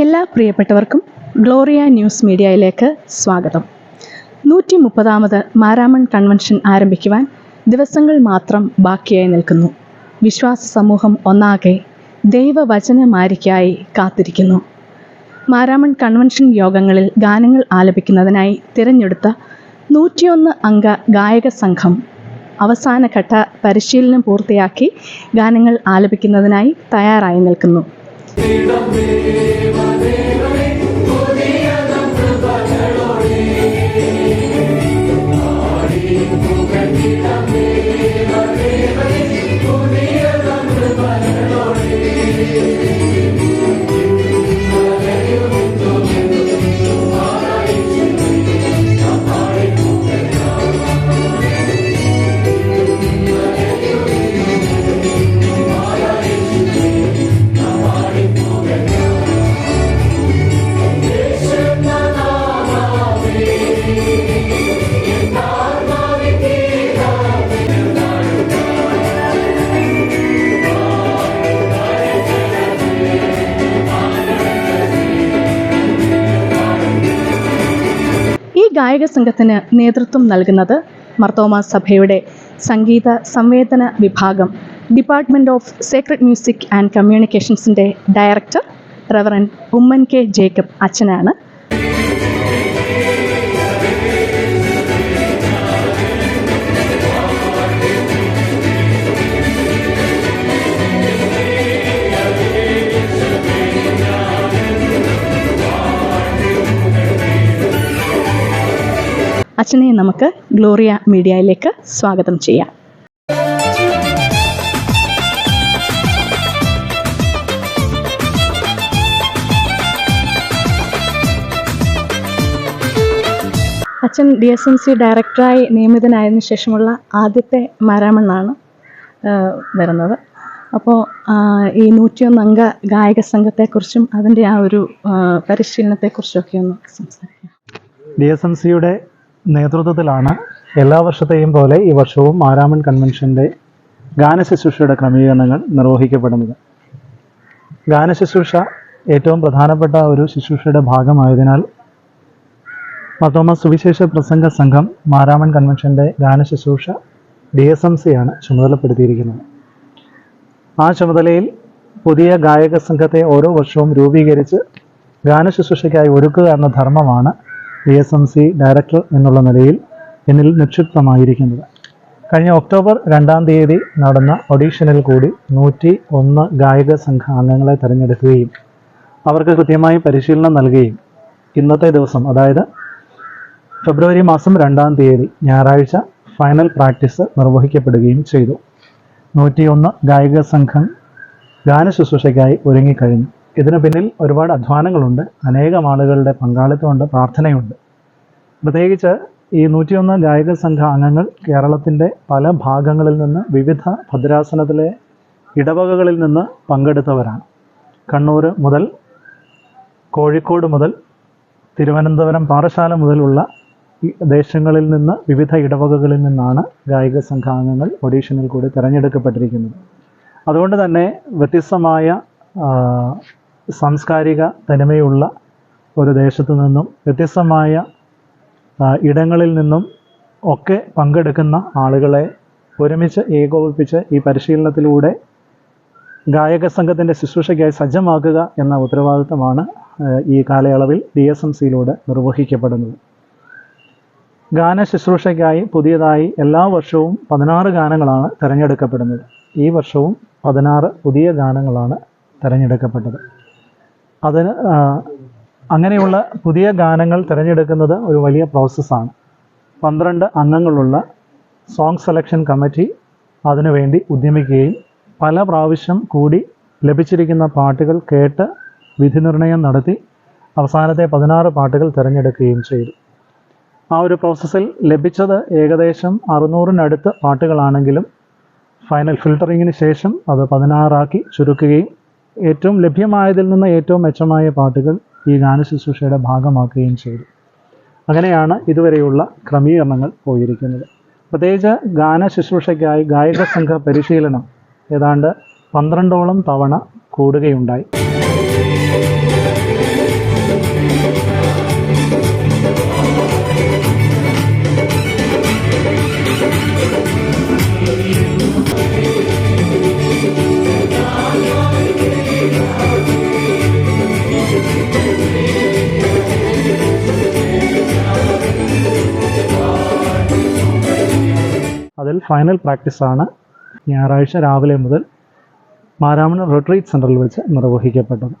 എല്ലാ പ്രിയപ്പെട്ടവർക്കും Gloria news മീഡിയയിലേക്ക് സ്വാഗതം. നൂറ്റി മുപ്പതാമത് മാരാമൺ കൺവെൻഷൻ ആരംഭിക്കുവാൻ ദിവസങ്ങൾ മാത്രം ബാക്കിയായി നിൽക്കുന്നു. വിശ്വാസ സമൂഹം ഒന്നാകെ ദൈവവചനമാരിക്കായി കാത്തിരിക്കുന്നു. മാരാമൺ കൺവെൻഷൻ യോഗങ്ങളിൽ ഗാനങ്ങൾ ആലപിക്കുന്നതിനായി തിരഞ്ഞെടുത്ത നൂറ്റിയൊന്ന് അംഗ ഗായക സംഘം അവസാനഘട്ട പരിശീലനം പൂർത്തിയാക്കി ഗാനങ്ങൾ ആലപിക്കുന്നതിനായി തയ്യാറായി നിൽക്കുന്നു. സംഘത്തിന് നേതൃത്വം നൽകുന്നത് മർത്തോമ സഭയുടെ സംഗീത സംവേദന വിഭാഗം department of sacred music and കമ്മ്യൂണിക്കേഷൻസിന്റെ director reverend Oommen K Jacob അച്ഛനാണ്. അച്ഛനെ നമുക്ക് ഗ്ലോറിയ മീഡിയയിലേക്ക് സ്വാഗതം ചെയ്യാം. അച്ഛൻ ഡി എസ് എം സി ഡയറക്ടറായി നിയമിതനായതിനു ശേഷമുള്ള ആദ്യത്തെ മരാമണ്ണാണ് വരുന്നത്. അപ്പോൾ ഈ നൂറ്റിയൊന്ന് അംഗ ഗായക സംഘത്തെക്കുറിച്ചും അതിന്റെ ആ ഒരു പരിശീലനത്തെക്കുറിച്ചും പരിശീലനത്തെക്കുറിച്ചൊക്കെ ഒന്ന് സംസാരിക്കാം. ഡി എസ് എം സിയുടെ നേതൃത്വത്തിലാണ് എല്ലാ വർഷത്തെയും പോലെ ഈ വർഷവും ആരാമൻ കൺവെൻഷന്റെ ഗാനശുശ്രൂഷയുടെ ക്രമീകരണങ്ങൾ നിർവഹിക്കപ്പെടുന്നത്. ഗാനശുശ്രൂഷ ഏറ്റവും പ്രധാനപ്പെട്ട ഒരു ശുശ്രൂഷയുടെ ഭാഗമായതിനാൽ മത്തോമ സുവിശേഷ പ്രസംഗ സംഘം മാരാമൺ കൺവെൻഷന്റെ ഗാനശുശ്രൂഷ ഡി എസ് എം സിയാണ് ചുമതലപ്പെടുത്തിയിരിക്കുന്നത്. ആ ചുമതലയിൽ പുതിയ ഗായക സംഘത്തെ ഓരോ വർഷവും രൂപീകരിച്ച് ഗാനശുശ്രൂഷയ്ക്കായി ഒരുക്കുക എന്ന ധർമ്മമാണ് D S M C director എന്നുള്ള നിലയിൽ എന്നിൽ നിക്ഷിപ്തമായിരിക്കുന്നത്. കഴിഞ്ഞ ഒക്ടോബർ രണ്ടാം തീയതി നടന്ന ഒഡീഷനിൽ കൂടി നൂറ്റി ഒന്ന് ഗായക സംഘ അംഗങ്ങളെ തിരഞ്ഞെടുക്കുകയും അവർക്ക് കൃത്യമായി പരിശീലനം നൽകുകയും ഇന്നത്തെ ദിവസം അതായത് ഫെബ്രുവരി മാസം രണ്ടാം തീയതി ഞായറാഴ്ച ഫൈനൽ പ്രാക്ടീസ് നിർവഹിക്കപ്പെടുകയും ചെയ്തു. നൂറ്റിയൊന്ന് ഗായിക സംഘം ഗാന ഗാനശുശ്രൂഷയ്ക്കായി ഒരുങ്ങിക്കഴിഞ്ഞു. ഇതിന് പിന്നിൽ ഒരുപാട് അധ്വാനങ്ങളുണ്ട് അനേകം ആളുകളുടെ പങ്കാളിത്തമുണ്ട് പ്രാർത്ഥനയുണ്ട്. പ്രത്യേകിച്ച് ഈ നൂറ്റിയൊന്ന് ഗായക സംഘ അംഗങ്ങൾ കേരളത്തിന്റെ പല ഭാഗങ്ങളിൽ നിന്ന് വിവിധ ഭദ്രാസനത്തിലെ ഇടവകകളിൽ നിന്ന് പങ്കെടുത്തവരാണ്. കണ്ണൂർ മുതൽ കോഴിക്കോട് മുതൽ തിരുവനന്തപുരം പാറശാല മുതലുള്ള ദേശങ്ങളിൽ നിന്ന് വിവിധ ഇടവകകളിൽ നിന്നാണ് ഗായിക സംഘാംഗങ്ങൾ ഒഡീഷനിൽ കൂടി തിരഞ്ഞെടുക്കപ്പെട്ടിരിക്കുന്നത്. അതുകൊണ്ട് തന്നെ വ്യത്യസ്തമായ സാംസ്കാരിക തനിമയുള്ള ഒരു ദേശത്തു നിന്നും വ്യത്യസ്തമായ ഇടങ്ങളിൽ നിന്നും ഒക്കെ പങ്കെടുക്കുന്ന ആളുകളെ ഒരുമിച്ച് ഏകോപിപ്പിച്ച് ഈ പരിശീലനത്തിലൂടെ ഗായക സംഘത്തിന്റെ ശുശ്രൂഷയ്ക്കായി സജ്ജമാക്കുക എന്ന ഉത്തരവാദിത്തമാണ് ഈ കാലയളവിൽ ഡി എസ് എം സിയിലൂടെ നിർവഹിക്കപ്പെടുന്നത്. ഗാന ശുശ്രൂഷയ്ക്കായി പുതിയതായി എല്ലാ വർഷവും പതിനാറ് ഗാനങ്ങളാണ് തിരഞ്ഞെടുക്കപ്പെടുന്നത്. ഈ വർഷവും പതിനാറ് പുതിയ ഗാനങ്ങളാണ് തിരഞ്ഞെടുക്കപ്പെട്ടത്. അതിന് അങ്ങനെയുള്ള പുതിയ ഗാനങ്ങൾ തിരഞ്ഞെടുക്കുന്നത് ഒരു വലിയ പ്രോസസ്സാണ് പന്ത്രണ്ട് അംഗങ്ങളുള്ള സോങ് സെലക്ഷൻ കമ്മിറ്റി അതിനുവേണ്ടി ഉദ്യമിക്കുകയും പല പ്രാവശ്യം കൂടി ലഭിച്ചിരിക്കുന്ന പാട്ടുകൾ കേട്ട് വിധി നിർണയം നടത്തി അവസാനത്തെ പതിനാറ് പാട്ടുകൾ തിരഞ്ഞെടുക്കുകയും ചെയ്തു. ആ ഒരു പ്രോസസ്സിൽ ലഭിച്ചത് ഏകദേശം അറുന്നൂറിനടുത്ത് പാട്ടുകളാണെങ്കിലും ഫൈനൽ ഫിൽട്ടറിങ്ങിന് ശേഷം അത് പതിനാറാക്കി ചുരുക്കുകയും ഏറ്റവും ലഭ്യമായതിൽ നിന്ന് ഏറ്റവും മെച്ചമായ പാട്ടുകൾ ഈ ഗാനശുശ്രൂഷയുടെ ഭാഗമാക്കുകയും ചെയ്തു. അങ്ങനെയാണ് ഇതുവരെയുള്ള ക്രമീകരണങ്ങൾ പോയിരിക്കുന്നത്. പ്രത്യേകിച്ച് ഗാന ശുശ്രൂഷയ്ക്കായി ഗായക സംഘ പരിശീലനം ഏതാണ്ട് പന്ത്രണ്ടോളം തവണ കൂടുകയുണ്ടായി. ഫൈനൽ പ്രാക്ടീസാണ് ഞായറാഴ്ച രാവിലെ മുതൽ മാരാമണ റിട്രീറ്റ് സെന്ററിൽ വെച്ച് നിർവഹിക്കപ്പെട്ടത്.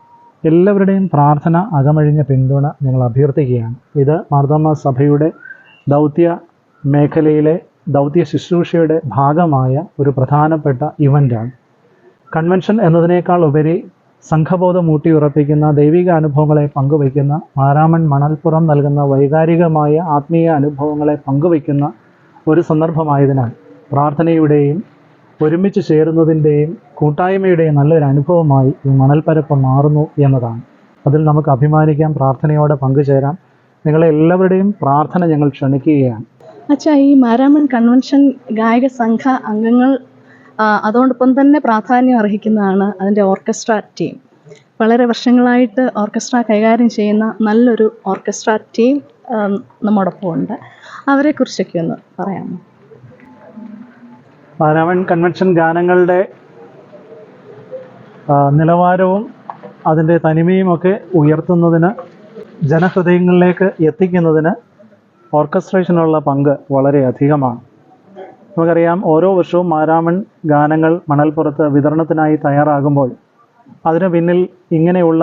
എല്ലാവരുടെയും പ്രാർത്ഥന അകമഴിഞ്ഞ പിന്തുണ ഞങ്ങൾ അഭ്യർത്ഥിക്കുകയാണ്. ഇത് മാർദ്ദമ സഭയുടെ ദൗത്യ മേഖലയിലെ ദൗത്യ ശുശ്രൂഷയുടെ ഭാഗമായ ഒരു പ്രധാനപ്പെട്ട ഇവന്റാണ് കൺവെൻഷൻ എന്നതിനേക്കാൾ ഉപരി സംഘബോധം ഊട്ടിയുറപ്പിക്കുന്ന ദൈവിക അനുഭവങ്ങളെ പങ്കുവയ്ക്കുന്ന മാരാമൺ മണൽപ്പുറം നൽകുന്ന വൈകാരികമായ ആത്മീയ അനുഭവങ്ങളെ പങ്കുവയ്ക്കുന്ന ഒരു സന്ദർഭമായതിനാൽ പ്രാർത്ഥനയുടെയും ഒരുമിച്ച് ചേരുന്നതിന്റെയും കൂട്ടായ്മയുടെയും നല്ലൊരു അനുഭവമായി ഈ മണൽപ്പരപ്പ് മാറുന്നു എന്നതാണ്. അതിൽ നമുക്ക് അഭിമാനിക്കാം പ്രാർത്ഥനയോടെ പങ്കുചേരാം. നിങ്ങളെ എല്ലാവരുടെയും പ്രാർത്ഥന ഞങ്ങൾ ക്ഷണിക്കുകയാണ്. അച്ഛാ ഈ മാരാമൺ കൺവെൻഷൻ ഗായക സംഘ അംഗങ്ങൾ അതോടൊപ്പം തന്നെ പ്രാധാന്യം അർഹിക്കുന്നതാണ് അതിന്റെ ഓർക്കസ്ട്ര ടീം. വളരെ വർഷങ്ങളായിട്ട് ഓർക്കസ്ട്ര കൈകാര്യം ചെയ്യുന്ന നല്ലൊരു ഓർക്കസ്ട്ര ടീം നമ്മോടൊപ്പം ഉണ്ട് അവരെക്കുറിച്ചൊക്കെ ഒന്ന് പറയാമോ? പാരാമൺ കൺവെൻഷൻ ഗാനങ്ങളുടെ നിലവാരവും അതിന്റെ തനിമയും ഒക്കെ ഉയർത്തുന്നതിന് ജനഹൃദയങ്ങളിലേക്ക് എത്തിക്കുന്നതിന് ഓർക്കസ്ട്രേഷനുള്ള പങ്ക് വളരെ അധികമാണ്. നമുക്കറിയാം ഓരോ വർഷവും മാരാമൺ ഗാനങ്ങൾ മണൽപ്പുറത്ത് വിതരണത്തിനായി തയ്യാറാകുമ്പോൾ അതിന് പിന്നിൽ ഇങ്ങനെയുള്ള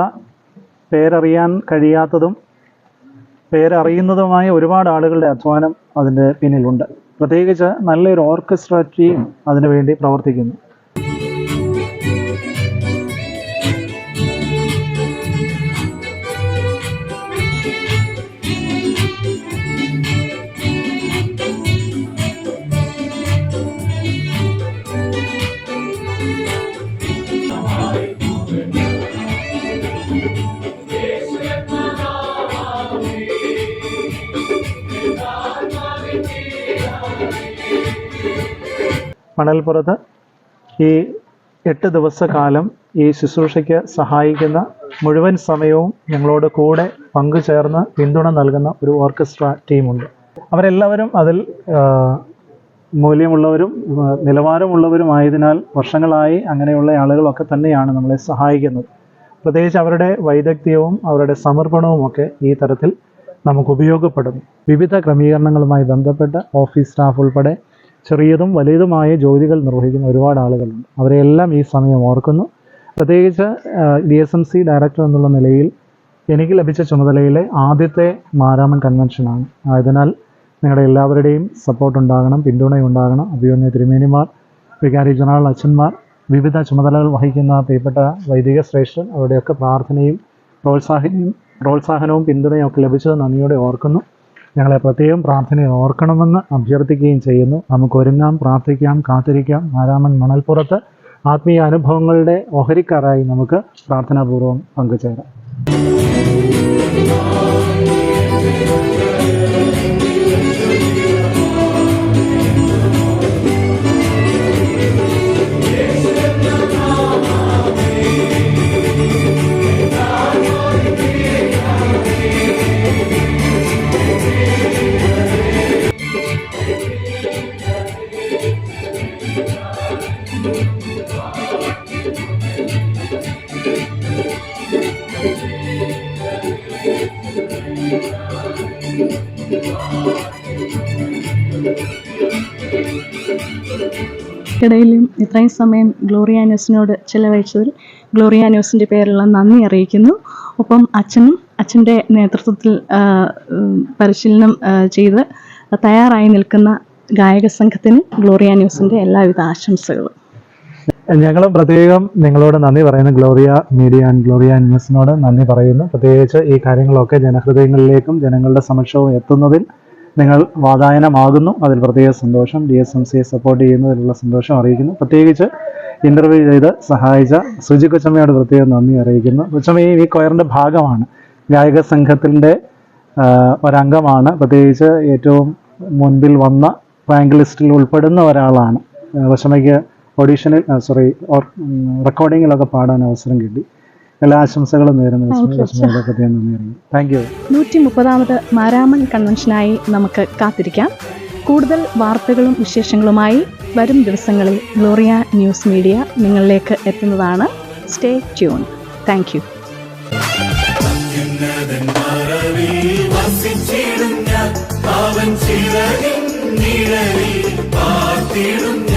പേരറിയാൻ കഴിയാത്തതും പേരറിയുന്നതുമായ ഒരുപാട് ആളുകളുടെ അധ്വാനം അതിന്റെ പിന്നിലുണ്ട്. പ്രത്യേകിച്ച് നല്ലൊരു ഓർക്കസ്ട്ര ടീം അതിനുവേണ്ടി പ്രവർത്തിക്കുന്നു. മണൽപ്പുറത്ത് ഈ എട്ട് ദിവസക്കാലം ഈ ശുശ്രൂഷയ്ക്ക് സഹായിക്കുന്ന മുഴുവൻ സമയവും ഞങ്ങളോട് കൂടെ പങ്കുചേർന്ന് പിന്തുണ നൽകുന്ന ഒരു ഓർക്കസ്ട്ര ടീമുണ്ട്. അവരെല്ലാവരും അതിൽ മൂല്യമുള്ളവരും നിലവാരമുള്ളവരുമായതിനാൽ വർഷങ്ങളായി അങ്ങനെയുള്ള ആളുകളൊക്കെ തന്നെയാണ് നമ്മളെ സഹായിക്കുന്നത്. പ്രത്യേകിച്ച് അവരുടെ വൈദഗ്ധ്യവും അവരുടെ സമർപ്പണവും ഒക്കെ ഈ തരത്തിൽ നമുക്ക് ഉപയോഗപ്പെടുന്നു. വിവിധ ക്രമീകരണങ്ങളുമായി ബന്ധപ്പെട്ട് ഓഫീസ് സ്റ്റാഫ് ഉൾപ്പെടെ ചെറിയതും വലിയതുമായ ജോലികൾ നിർവഹിക്കുന്ന ഒരുപാട് ആളുകളുണ്ട്. അവരെയെല്ലാം ഈ സമയം ഓർക്കുന്നു. പ്രത്യേകിച്ച് D S M C director എന്നുള്ള നിലയിൽ എനിക്ക് ലഭിച്ച ചുമതലയിലെ ആദ്യത്തെ മാരാമൻ കൺവെൻഷനാണ് ആയതിനാൽ നിങ്ങളുടെ എല്ലാവരുടെയും സപ്പോർട്ട് ഉണ്ടാകണം പിന്തുണയുണ്ടാകണം. അഭിയോന്യ തിരുമേനിമാർ വികാരി ജനറൽ അച്ഛന്മാർ വിവിധ ചുമതലകൾ വഹിക്കുന്ന പ്രിയപ്പെട്ട വൈദിക ശ്രേഷ്ഠൻ അവരുടെയൊക്കെ പ്രാർത്ഥനയും പ്രോത്സാഹനവും പ്രോത്സാഹനവും പിന്തുണയും ഒക്കെ ലഭിച്ചത് നന്ദിയോടെ ഓർക്കുന്നു. ഞങ്ങളെ പ്രത്യേകം പ്രാർത്ഥനയെ ഓർക്കണമെന്ന് അഭ്യർത്ഥിക്കുകയും ചെയ്യുന്നു. നമുക്ക് ഒരുങ്ങാം പ്രാർത്ഥിക്കാം കാത്തിരിക്കാം. ആരാമൻ മണൽപ്പുറത്ത് ആത്മീയ അനുഭവങ്ങളുടെ ഓഹരിക്കാരായി നമുക്ക് പ്രാർത്ഥനാപൂർവം പങ്കുചേരാം. ഇടയിലും ഇത്രയും സമയം ഗ്ലോറിയ ന്യൂസിനോട് ചിലവഴിച്ചതിൽ ഗ്ലോറിയ ന്യൂസിന്റെ പേരിലുള്ള നന്ദി അറിയിക്കുന്നു. ഒപ്പം അച്ഛനും അച്ഛന്റെ നേതൃത്വത്തിൽ പരിശീലനം ചെയ്ത് തയ്യാറായി നിൽക്കുന്ന ഗായക സംഘത്തിന് ഗ്ലോറിയ ന്യൂസിന്റെ എല്ലാവിധ ആശംസകളും. ഞങ്ങൾ പ്രത്യേകം നിങ്ങളോട് നന്ദി പറയുന്നു. ഗ്ലോറിയ മീഡിയ ആൻഡ് ഗ്ലോറിയ ന്യൂസിനോട് നന്ദി പറയുന്നു. പ്രത്യേകിച്ച് ഈ കാര്യങ്ങളൊക്കെ ജനഹൃദയങ്ങളിലേക്കും ജനങ്ങളുടെ സമക്ഷവും എത്തുന്നതിൽ നിങ്ങൾ വാതായനമാകുന്നു. അതിൽ പ്രത്യേക സന്തോഷം ഡി എസ് എം സിയെ സപ്പോർട്ട് ചെയ്യുന്നതിലുള്ള സന്തോഷം അറിയിക്കുന്നു. പ്രത്യേകിച്ച് ഇന്റർവ്യൂ ചെയ്ത് സഹായിച്ച സുജി കൊച്ചമ്മയോട് പ്രത്യേകം നന്ദി അറിയിക്കുന്നു. കൊച്ചമ്മയും ഈ കൊയറിന്റെ ഭാഗമാണ്. ഗായക സംഘത്തിന്റെ ഒരംഗമാണ്. പ്രത്യേകിച്ച് ഏറ്റവും മുൻപിൽ വന്ന റാങ്ക് ലിസ്റ്റിൽ ഉൾപ്പെടുന്ന ഒരാളാണ്. കൊച്ചമ്മയ്ക്ക് ഓഡീഷനിൽ സോറി റെക്കോർഡിങ്ങിലൊക്കെ പാടാൻ അവസരം കിട്ടി. എല്ലാ ആശംസകളും നേരുന്നു. താങ്ക് യു നൂറ്റി മുപ്പതാമത് മാരാമൺ കൺവെൻഷനായി നമുക്ക് കാത്തിരിക്കാം. കൂടുതൽ വാർത്തകളും വിശേഷങ്ങളുമായി വരും ദിവസങ്ങളിൽ ഗ്ലോറിയ ന്യൂസ് മീഡിയ നിങ്ങളിലേക്ക് എത്തുന്നതാണ്. സ്റ്റേ ട്യൂൺ താങ്ക് യു നിഴലിൽ പാർത്തിടും